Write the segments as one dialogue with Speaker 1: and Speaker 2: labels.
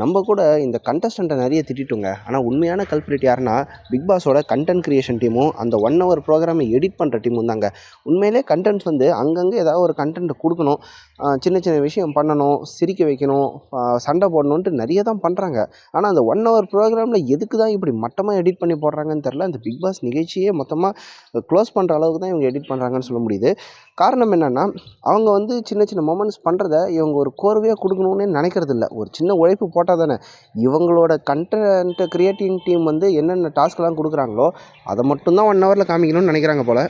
Speaker 1: நம்ம கூட இந்த கண்டஸ்டண்ட்டை நிறைய திட்டிட்டோங்க. ஆனால் உண்மையான கல்பிரிட் யாருன்னா பிக் பாஸோட கண்டென்ட் கிரியேஷன் டீமும் அந்த ஒன் ஹவர் ப்ரோக்ராமை எடிட் பண்ணுற டீமும் தாங்க. உண்மையிலே கண்டென்ட்ஸ் வந்து அங்கங்கே ஏதாவது ஒரு கண்டென்ட் கொடுக்கணும். சின்ன சின்ன விஷயம் பண்ணணும் சிரிக்க வைக்கணும் சண்டை போடணுன்ட்டு நிறைய தான் பண்ணுறாங்க ஆனால் அந்த ஒன் ஹவர் ப்ரோக்ராமில் எதுக்கு தான் இப்படி மட்டமாக எடிட் பண்ணி போடுறாங்கன்னு தெரில அந்த பிக் பாஸ் நிகழ்ச்சியே மொத்தமாக க்ளோஸ் பண்ணுற அளவுக்கு தான் இவங்க எடிட் பண்ணுறாங்கன்னு சொல்ல முடியுது. காரணம் என்னென்னா அவங்க வந்து சின்ன சின்ன மொமெண்ட்ஸ் பண்ணுறத இவங்க ஒரு கோர்வையாக கொடுக்கணுன்னே நினைக்கிறது இல்லை ஒரு சின்ன உழைப்பு போட்டால் தானே. இவங்களோட கண்டென்ட் க்ரியேட்டிங் டீம் வந்து என்னென்ன டாஸ்க்லாம் கொடுக்குறாங்களோ அதை மட்டும்தான் ஒன் ஹவரில் காமிக்கணும்னு நினைக்கிறாங்க போல்.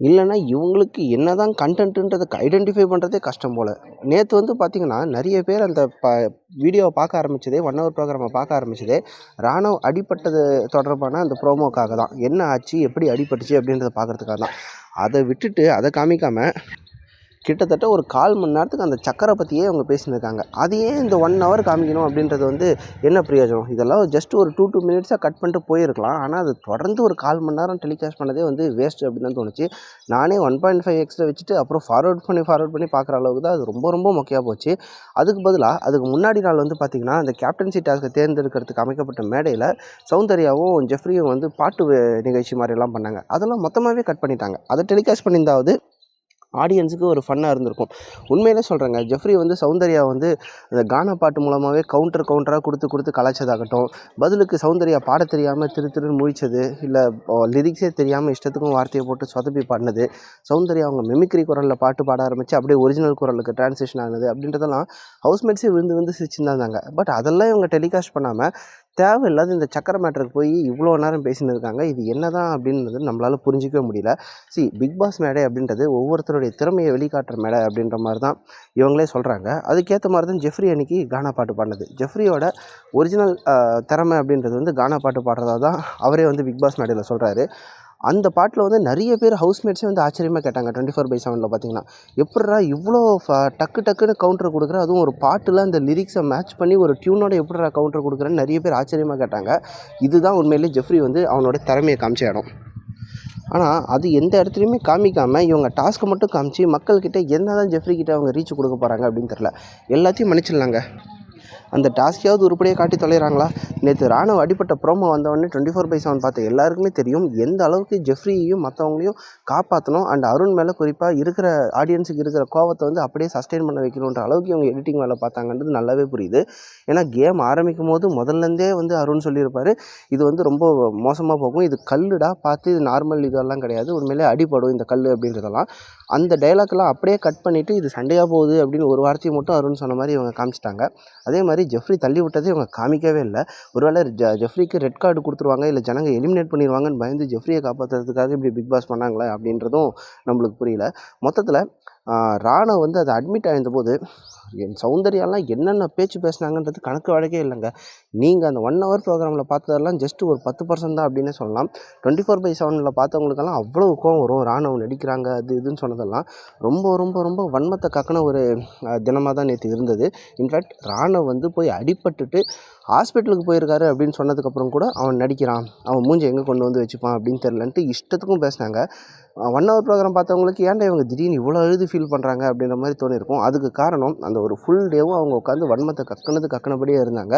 Speaker 1: இல்லைன்னா இவங்களுக்கு என்ன தான் கண்டென்ட்டுன்றதை ஐடென்டிஃபை பண்ணுறதே கஷ்டம் போல். நேற்று வந்து பார்த்திங்கன்னா நிறைய பேர் அந்த ப வீடியோவை பார்க்க ஆரம்பித்ததே ஒன் ஹவர் ப்ரோக்ராமை பார்க்க ஆரம்பித்ததே ராணுவ அடிப்பட்டது தொடர்பான அந்த ப்ரோமோக்காக தான். என்ன ஆச்சு எப்படி அடிபட்டுச்சு அப்படின்றத பார்க்குறதுக்காக தான். அதை விட்டுட்டு அதை காமிக்காமல் கிட்டத்தட்ட ஒரு கால் மணி நேரத்துக்கு அந்த சக்கரை பற்றியே அவங்க பேசினிருக்காங்க. அதையே இந்த ஒன் ஹவர் காமிக்கணும் அப்படின்றது வந்து என்ன பிரயோஜனம்? இதெல்லாம் ஜஸ்ட் ஒரு டூ டூ மினிட்ஸாக கட் பண்ணிட்டு போயிருக்கலாம். ஆனால் அது தொடர்ந்து ஒரு கால் மணி நேரம் டெலிகாஸ்ட் பண்ணதே வந்து வேஸ்ட் அப்படின்னு தான் தோணுச்சு. நானே ஒன் பாயிண்ட் ஃபைவ் எக்ஸில் வச்சுட்டு அப்புறம் ஃபார்வர்ட் பண்ணி ஃபார்வர்ட் பண்ணி பார்க்குற அளவுக்கு தான் அது ரொம்ப ரொம்ப முக்கியாக போச்சு. அதுக்கு பதிலாக அதுக்கு முன்னாடி நாள் வந்து பார்த்திங்கன்னா அந்த கேப்டன்சி டாஸ்க்கை தேர்ந்தெடுக்கிறதுக்கு அமைக்கப்பட்ட மேடையில் சௌந்தர்யாவும் ஜெஃப்ரியும் வந்து பாட்டு நிகழ்ச்சி மாதிரிலாம் பண்ணாங்க. அதெல்லாம் மொத்தமாகவே கட் பண்ணிட்டாங்க. அதை டெலிகாஸ்ட் பண்ணியிருந்தாவது ஆடியன்ஸுக்கு ஒரு ஃபன்னாக இருந்திருக்கும். உண்மையிலே சொல்கிறேங்க ஜெஃப்ரி வந்து சௌந்தர்யா வந்து அந்த கானா பாட்டு மூலமாகவே கவுண்டர் கவுண்டராக கொடுத்து கொடுத்து கலாய்ச்சதாகட்டும். பதிலுக்கு சௌந்தர்யா பாட தெரியாமல் திரு திருன்னு முழிச்சது இல்லை லிரிக்ஸே தெரியாமல் இஷ்டத்துக்கும் வார்த்தையை போட்டு சொதப்பி பாடினது சௌந்தர்யா அவங்க மெமிக்ரி குரலில் பாட்டு பாட ஆரம்பித்து அப்படியே ஒரிஜினல் குரலுக்கு ட்ரான்ஸ்லேஷன் ஆனது அப்படின்றதெல்லாம் ஹவுஸ்மேட்ஸே விழுந்து விழுந்து சிரிச்சுன்னு தான் இருந்தாங்க பட் அதெல்லாம் இவங்க டெலிகாஸ்ட் பண்ணாமல் தேவையில்லாத இந்த சக்கரை மேட்டருக்கு போய் இவ்வளோ நேரம் பேசின்னு இருக்காங்க இது என்ன தான் அப்படின்றது நம்மளால் புரிஞ்சிக்கவே முடியல. சி பிக் பாஸ் மேடை அப்படின்றது ஒவ்வொருத்தருடைய திறமையை வெளிக்காட்டுற மேடை அப்படின்ற மாதிரி தான் இவங்களே சொல்கிறாங்க அதுக்கேற்ற மாதிரி தான் ஜெஃப்ரி அன்னைக்கு கானா பாட்டு பாடினது. ஜெஃப்ரியோட ஒரிஜினல் திறமை அப்படின்றது வந்து கானா பாட்டு பாடுறதா தான் அவரே வந்து பிக் பாஸ் மேடையில் சொல்கிறாரு அந்த பாட்டில் வந்து நிறைய பேர் ஹவுஸ்மேட்ஸே வந்து ஆச்சரியமாக கேட்டாங்க. டுவெண்ட்டி ஃபோர் பை செவனில் பார்த்தீங்கன்னா எப்படா இவ்வளோ ஃப- டக்கு டக்குன்னு கவுண்டர் கொடுக்குற? அதுவும் ஒரு பாட்டில் அந்த லிரிக்ஸை மேட்ச் பண்ணி ஒரு டியூனோட எப்படா கவுண்டர் கொடுக்குறேன்னு நிறைய பேர் ஆச்சரியமாக கேட்டாங்க. இதுதான் உண்மையிலே ஜெஃப்ரி வந்து அவனோட திறமையை காமிச்ச இடம். ஆனால் அது எந்த இடத்துலையுமே காமிக்காமல் இவங்க டாஸ்க்கை மட்டும் காமிச்சு மக்கள்கிட்ட என்ன தான் ஜெஃப்ரி கிட்டே அவங்க ரீச் கொடுக்க போகிறாங்க அப்படின்னு தெரில எல்லாத்தையும் மன்னிச்சிடலாங்க. அந்த டாஸ்கையாவது உருப்படியாக காட்டி தொலைகிறாங்களா நேற்று ராணுவ அடிப்பட்ட ப்ரோமோ வந்தவொடனே டுவெண்ட்டி ஃபோர் பை செவன் பார்த்து எல்லாருக்குமே தெரியும் எந்த அளவுக்கு ஜெஃப்ரியையும் மற்றவங்களையும் காப்பாற்றணும் அண்ட் அருண் மேலே குறிப்பாக இருக்கிற ஆடியன்ஸுக்கு இருக்கிற கோவத்தை வந்து அப்படியே சஸ்டெயின் பண்ண வைக்கணுன்ற அளவுக்கு இவங்க எடிட்டிங் வேலை பார்த்தாங்கன்றது நல்லாவே புரியுது. ஏன்னா கேம் ஆரம்பிக்கும் போது முதல்லேருந்தே வந்து அருண் சொல்லியிருப்பார் இது வந்து ரொம்ப மோசமாக போகும் இது கல்லுடா பார்த்து இது நார்மல் இதெல்லாம் கிடையாது உண்மையிலே அடிபடும் இந்த கல் அப்படின்றதெல்லாம். அந்த டைலாக்லாம் அப்படியே கட் பண்ணிவிட்டு இது சண்டையாக போகுது அப்படின்னு ஒரு வார்த்தையை மட்டும் அருண் சொன்ன மாதிரி இவங்க காமிச்சிட்டாங்க. அதே மாதிரி ஜெஃப்ரி தள்ளி விட்டதே இவங்க காமிக்கவே இல்லை. ஒருவேளை ஜ ஜெஃப்ரிக்கு ரெட் கார்டு கொடுத்துருவாங்க இல்லை ஜனங்க எலிமினேட் பண்ணிடுவாங்கன்னு பயந்து ஜெஃப்ரியை காப்பாற்றுறதுக்காக இப்படி பிக் பாஸ் பண்ணாங்களே அப்படின்றதும் நம்மளுக்கு புரியல. மொத்தத்தில் ராணா வந்து அதை அட்மிட் ஆயிருந்தபோது என் சௌந்தர்யாலாம் என்னென்ன பேச்சு பேசுனாங்கன்றது கணக்கு வழக்கே இல்லைங்க. நீங்கள் அந்த ஒன் ஹவர் ப்ரோக்ராமில் பார்த்ததெல்லாம் ஜஸ்ட் ஒரு பத்து பர்சன்ட் தான் அப்படின்னே சொல்லலாம். டுவெண்ட்டி ஃபோர் பை செவனில் பார்த்தவங்களுக்கெல்லாம் அவ்வளோ கோவம் வரும். ராணுவம் நடிக்கிறாங்க அது இதுன்னு சொன்னதெல்லாம் ரொம்ப ரொம்ப ரொம்ப வன்மத்தை கக்கின ஒரு தினமாக தான் நேற்று இருந்தது. இன்ஃபேக்ட் ராணுவ வந்து போய் அடிபட்டுட்டு ஹாஸ்பிட்டலுக்கு போயிருக்காரு அப்படின்னு சொன்னதுக்கப்புறம் கூட அவன் நடிக்கிறான். அவன் மூஞ்சி எங்கே கொண்டு வந்து வச்சுப்பான் அப்படின்னு தெரிலன்ட்டு இஷ்டத்துக்கும் பேசினாங்க. ஒன் ஹவர் ப்ரோக்ராம் பார்த்தவங்களுக்கு ஏன்டா இவங்க திடீர்னு இவ்வளோ அழுது ஃபீல் பண்ணுறாங்க அப்படின்ற மாதிரி தோணியிருக்கும். அதுக்கு காரணம் அந்த ஒரு ஃபுல் டேவும் அவங்க உட்காந்து வன்மத்தை கக்குனது கக்குனபடியே இருந்தாங்க.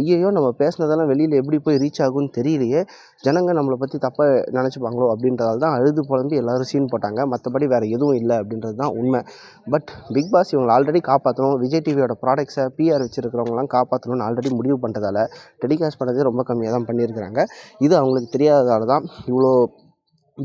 Speaker 1: ஐயையோ நம்ம பேசுனதெல்லாம் வெளியில் எப்படி போய் ரீச் ஆகும்னு தெரியலையே. ஜனங்க நம்மளை பற்றி தப்பாக நினச்சிப்பாங்களோ அப்படின்றதால தான் அழுது புலம்பி எல்லாரும் சீன் போட்டாங்க. மற்றபடி வேறு எதுவும் இல்லை அப்படின்றது தான் உண்மை. பட் பிக் பாஸ் இவங்களை ஆல்ரெடி காப்பாற்றணும் விஜய் டிவியோட ப்ராடக்ட்ஸை பிஆர் வச்சுருக்கிறவங்களாம் காப்பாற்றணும்னு ஆல்ரெடி முடிவு பண்ணுறதால டெலிகாஸ்ட் பண்ணதே ரொம்ப கம்மியாக தான் பண்ணியிருக்கிறாங்க. இது அவங்களுக்கு தெரியாததால தான் இவ்வளோ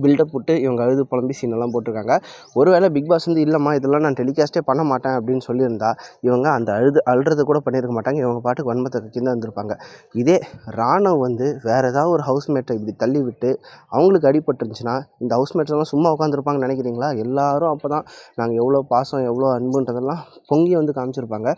Speaker 1: பில்டப் போட்டு இவங்க அழுது புலம்பி சீனெல்லாம் போட்டிருக்காங்க. ஒருவேளை பிக் பாஸ் வந்து இல்லைம்மா இதெல்லாம் நான் டெலிகாஸ்ட்டே பண்ண மாட்டேன் அப்படின்னு சொல்லியிருந்தா இவங்க அந்த அழுது அழுறது கூட பண்ணியிருக்க மாட்டாங்க. இவங்க பாட்டுக்கு வன்மத்தை கக்கின்னு தான் இருந்திருப்பாங்க. இதே ராணுவ வந்து வேறு ஏதாவது ஒரு ஹவுஸ்மேட்டை இப்படி தள்ளி விட்டு அவங்களுக்கு அடிபட்டுருந்துச்சுன்னா இந்த ஹவுஸ்மேட்ஸ்லாம் சும்மா உட்காந்துருப்பாங்கன்னு நினைக்கிறீங்களா? எல்லாரும் அப்போ தான் நாங்கள் எவ்வளோ பாசம் எவ்வளோ அன்புன்றதெல்லாம் பொங்கி வந்து காமிச்சிருப்பாங்க.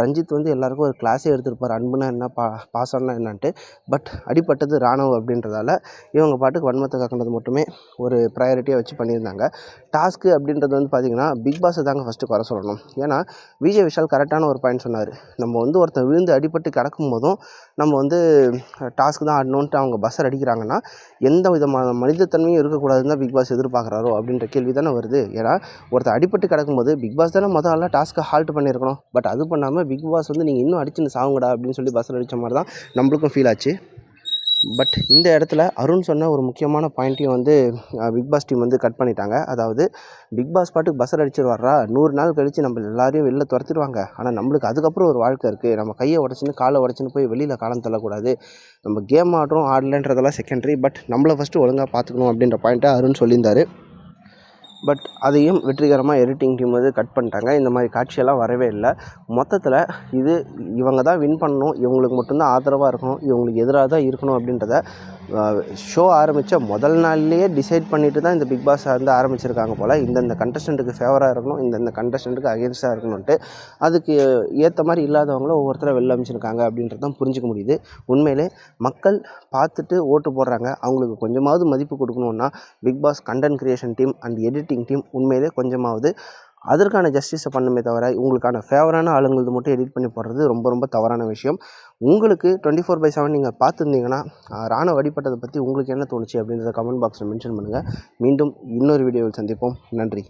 Speaker 1: ரஞ்சித் வந்து எல்லாருக்கும் ஒரு கிளாஸே எடுத்திருப்பார். அன்புனா என்ன பா பாசம்னா என்னன்ட்டு. பட் அடிப்பட்டது ராணுவம் அப்படின்றதால இவங்க பாட்டுக்கு வன்மத்தை கக்கினது மட்டுமே ஒரு ப்ரையாரிட்டியாக வச்சு பண்ணியிருந்தாங்க. டாஸ்க்கு அப்படின்றது வந்து பார்த்திங்கன்னா பிக் பாஸை தாங்க ஃபஸ்ட்டு குறை சொல்லணும். ஏன்னா விஜய் விஷால் கரெக்டான ஒரு பாயிண்ட் சொன்னார். நம்ம வந்து ஒருத்தன் விழுந்து அடிபட்டு கிடக்கும் போதும் நம்ம வந்து டாஸ்க்கு தான் ஆடணுன்ட்டு அவங்க பஸ்ஸர் அடிக்கிறாங்கன்னா எந்த விதமான மனிதத்தன்மையும் இருக்கக்கூடாதுன்னு தான் பிக் பாஸ் எதிர்பார்க்குறாரோ அப்படின்ற கேள்வி தானே வருது. ஏன்னா ஒருத்தர் அடிபட்டு கிடக்கும்போது பிக் பாஸ் தானே முதல்ல டாஸ்க்கை ஹால்ட் பண்ணியிருக்கணும். பட் அது பண்ணாமல் பிக் பாஸ் வந்து நீங்கள் இன்னும் அடிச்சுன்னு சாவுங்கடா அப்படின்னு சொல்லி பஸ்ஸில் அடித்த மாதிரி தான் நம்மளுக்கும் ஃபீல் ஆச்சு. பட் இந்த இடத்துல அருண் சொன்ன ஒரு முக்கியமான பாயிண்ட்டையும் வந்து பிக் பாஸ் டீம் வந்து கட் பண்ணிட்டாங்க. அதாவது பிக் பாஸ் பாட்டுக்கு பஸ்ஸர் அடிச்சிருவாரா? வர்றா நூறு நாள் கழித்து நம்ம எல்லாரையும் வெளில துரத்திடுவாங்க. ஆனால் நம்மளுக்கு அதுக்கப்புறம் ஒரு வாழ்க்கை இருக்குது நம்ம கையை உடச்சின்னு காலை உடச்சின்னு போய் வெளியில் காலம் தள்ளக்கூடாது. நம்ம கேம் ஆடுறோம் ஆடலன்றதெல்லாம் செகண்டரி பட் நம்மளை ஃபஸ்ட்டு ஒழுங்காக பார்த்துக்கணும் அப்படின்ற பாயிண்ட்டை அருண் சொல்லியிருந்தார். பட் அதையும் வெற்றிகரமாக எடிட்டிங் டீம் வந்து கட் பண்ணிட்டாங்க. இந்த மாதிரி காட்சியெல்லாம் வரவே இல்லை. மொத்தத்தில் இது இவங்க தான் வின் பண்ணணும். இவங்களுக்கு மட்டும்தான் ஆதரவாக இருக்கணும். இவங்களுக்கு எதிராக தான் இருக்கணும் அப்படின்றத ஷோ ஆரம்பித்த முதல் நாள்லேயே டிசைட் பண்ணிட்டு தான் இந்த பிக் பாஸ் வந்து ஆரம்பிச்சிருக்காங்க போல். இந்தந்த கண்டஸ்டண்ட்டுக்கு ஃபேவராக இருக்கணும். இந்தந்த கண்டஸ்டண்ட்டுக்கு அகேன்ஸ்டாக இருக்கணும்ன்ட்டு அதுக்கு ஏற்ற மாதிரி இல்லாதவங்களும் ஒவ்வொருத்தரை வெளில அமைச்சிருக்காங்க அப்படின்றது தான் புரிஞ்சிக்க முடியுது. உண்மையிலே மக்கள் பார்த்துட்டு ஓட்டு போடுறாங்க. அவங்களுக்கு கொஞ்சமாவது மதிப்பு கொடுக்கணுன்னா Bigg Boss content creation team and editing editing team உண்மையிலே கொஞ்சமாவது அதற்கான ஜஸ்டிஸை பண்ணுமே தவிர உங்களுக்கான ஃபேவரான ஆளுங்களது மட்டும் எடிட் பண்ணி போடுறது ரொம்ப ரொம்ப தவறான விஷயம். உங்களுக்கு டுவெண்ட்டி ஃபோர் பை செவன் நீங்கள் பார்த்துருந்தீங்கன்னா ராணுவ அடிப்பட்டதை பற்றி உங்களுக்கு என்ன தோணுச்சு அப்படின்றத கமெண்ட் பாக்ஸில் மென்ஷன் பண்ணுங்கள் மீண்டும் இன்னொரு வீடியோவில் சந்திப்போம். நன்றி.